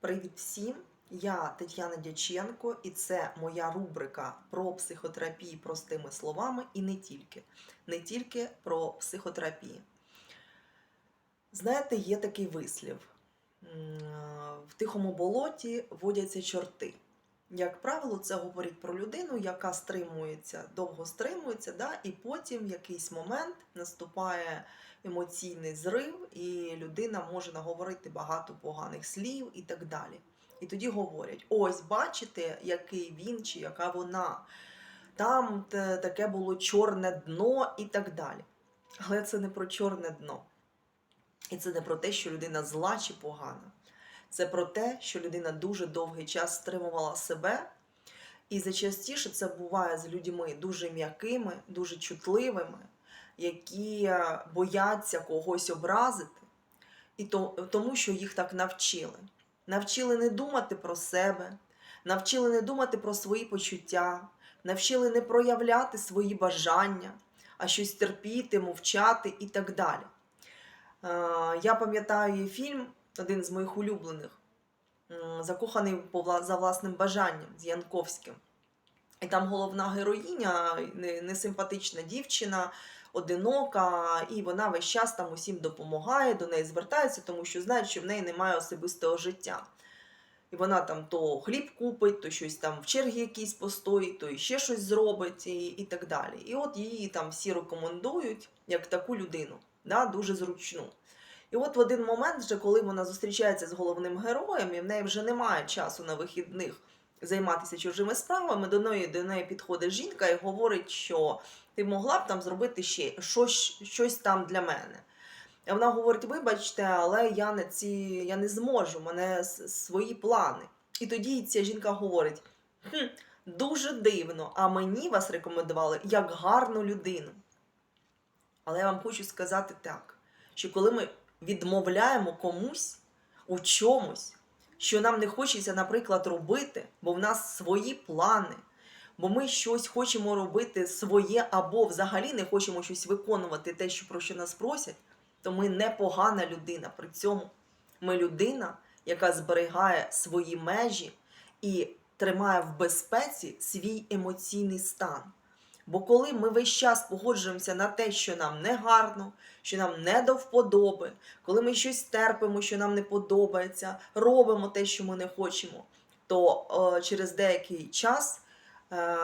Привіт всім! Я Тетяна Дяченко, і це моя рубрика про психотерапію простими словами і не тільки. Не тільки про психотерапію. Знаєте, є такий вислів: в тихому болоті водяться чорти. Як правило, це говорить про людину, яка стримується, довго стримується, да, і потім в якийсь момент наступає емоційний зрив, і людина може наговорити багато поганих слів і так далі. І тоді говорять: ось бачите, який він чи яка вона. Там таке було чорне дно і так далі. Але це не про чорне дно. І це не про те, що людина зла чи погана. Це про те, що людина дуже довгий час стримувала себе. І зачастіше це буває з людьми дуже м'якими, дуже чутливими, які е, бояться когось образити, і то, тому що їх так навчили. Навчили не думати про себе, навчили не думати про свої почуття, навчили не проявляти свої бажання, а щось терпіти, мовчати і так далі. Е, Я пам'ятаю фільм, один з моїх улюблених, закоханий за власним бажанням з Янковським. І там головна героїня, несимпатична дівчина, одинока, і вона весь час там усім допомагає, до неї звертаються, тому що знають, що в неї немає особистого життя. І вона там то хліб купить, то щось там в чергі якісь постоїть, то ще щось зробить і, і так далі. І от її там всі рекомендують як таку людину, да, дуже зручну. І от в один момент, вже коли вона зустрічається з головним героєм, і в неї вже немає часу на вихідних займатися чужими справами, до неї, до неї підходить жінка і говорить, що ти могла б там зробити ще щось, щось там для мене. І вона говорить: вибачте, але я не ці, я не зможу, у мене свої плани. І тоді ця жінка говорить: хм, дуже дивно, а мені вас рекомендували як гарну людину. Але я вам хочу сказати так, що коли ми відмовляємо комусь у чомусь, що нам не хочеться, наприклад, робити, бо в нас свої плани, бо ми щось хочемо робити своє, або взагалі не хочемо щось виконувати, те, що про що нас просять, то ми не погана людина. При цьому ми людина, яка зберігає свої межі і тримає в безпеці свій емоційний стан. Бо коли ми весь час погоджуємося на те, що нам не гарно, що нам не до вподоби, коли ми щось терпимо, що нам не подобається, робимо те, що ми не хочемо, то е, через деякий час е,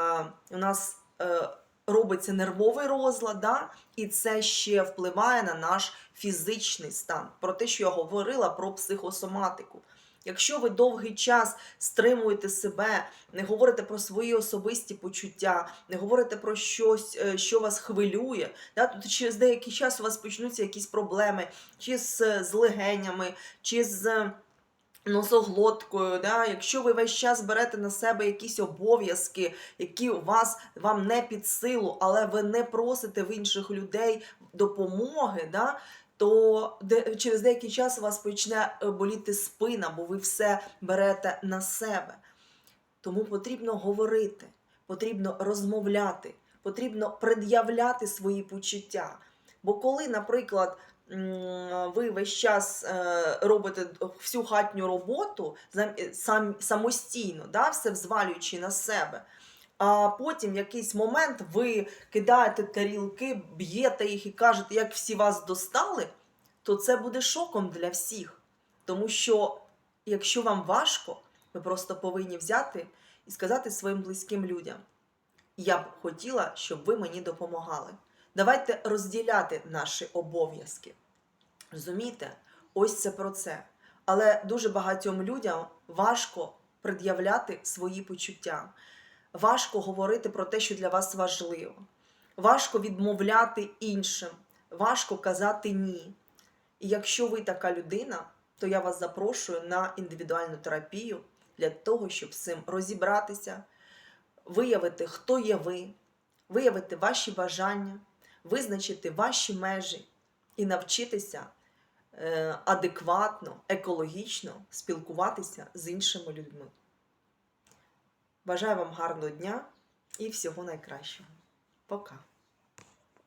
у нас е, робиться нервовий розлад, да? і це ще впливає на наш фізичний стан. Про те, що я говорила про психосоматику. Якщо ви довгий час стримуєте себе, не говорите про свої особисті почуття, не говорите про щось, е, що вас хвилює, да, то через деякий час у вас почнуться якісь проблеми, чи з, з легенями, чи з носоглоткою. Да? Якщо ви весь час берете на себе якісь обов'язки, які у вас вам не під силу, але ви не просите в інших людей допомоги, да? То через деякий час у вас почне е, боліти спина, бо ви все берете на себе. Тому потрібно говорити, потрібно розмовляти, потрібно пред'являти свої почуття. Бо коли, наприклад, ви весь час е, робите всю хатню роботу е, сам, самостійно, да, все взвалюючи на себе, а потім в якийсь момент ви кидаєте тарілки, б'єте їх і кажете, як всі вас достали, то це буде шоком для всіх. Тому що якщо вам важко, ви просто повинні взяти і сказати своїм близьким людям: я б хотіла, щоб ви мені допомагали. Давайте розділяти наші обов'язки. Розумієте? Ось це про це. Але дуже багатьом людям важко пред'являти свої почуття. Важко говорити про те, що для вас важливо. Важко відмовляти іншим, важко казати ні. І якщо ви така людина, то я вас запрошую на індивідуальну терапію для того, щоб з цим розібратися, виявити, хто є ви, виявити ваші бажання, визначити ваші межі і навчитися е, адекватно, екологічно спілкуватися з іншими людьми. Бажаю вам гарного дня і всього найкращого. Пока!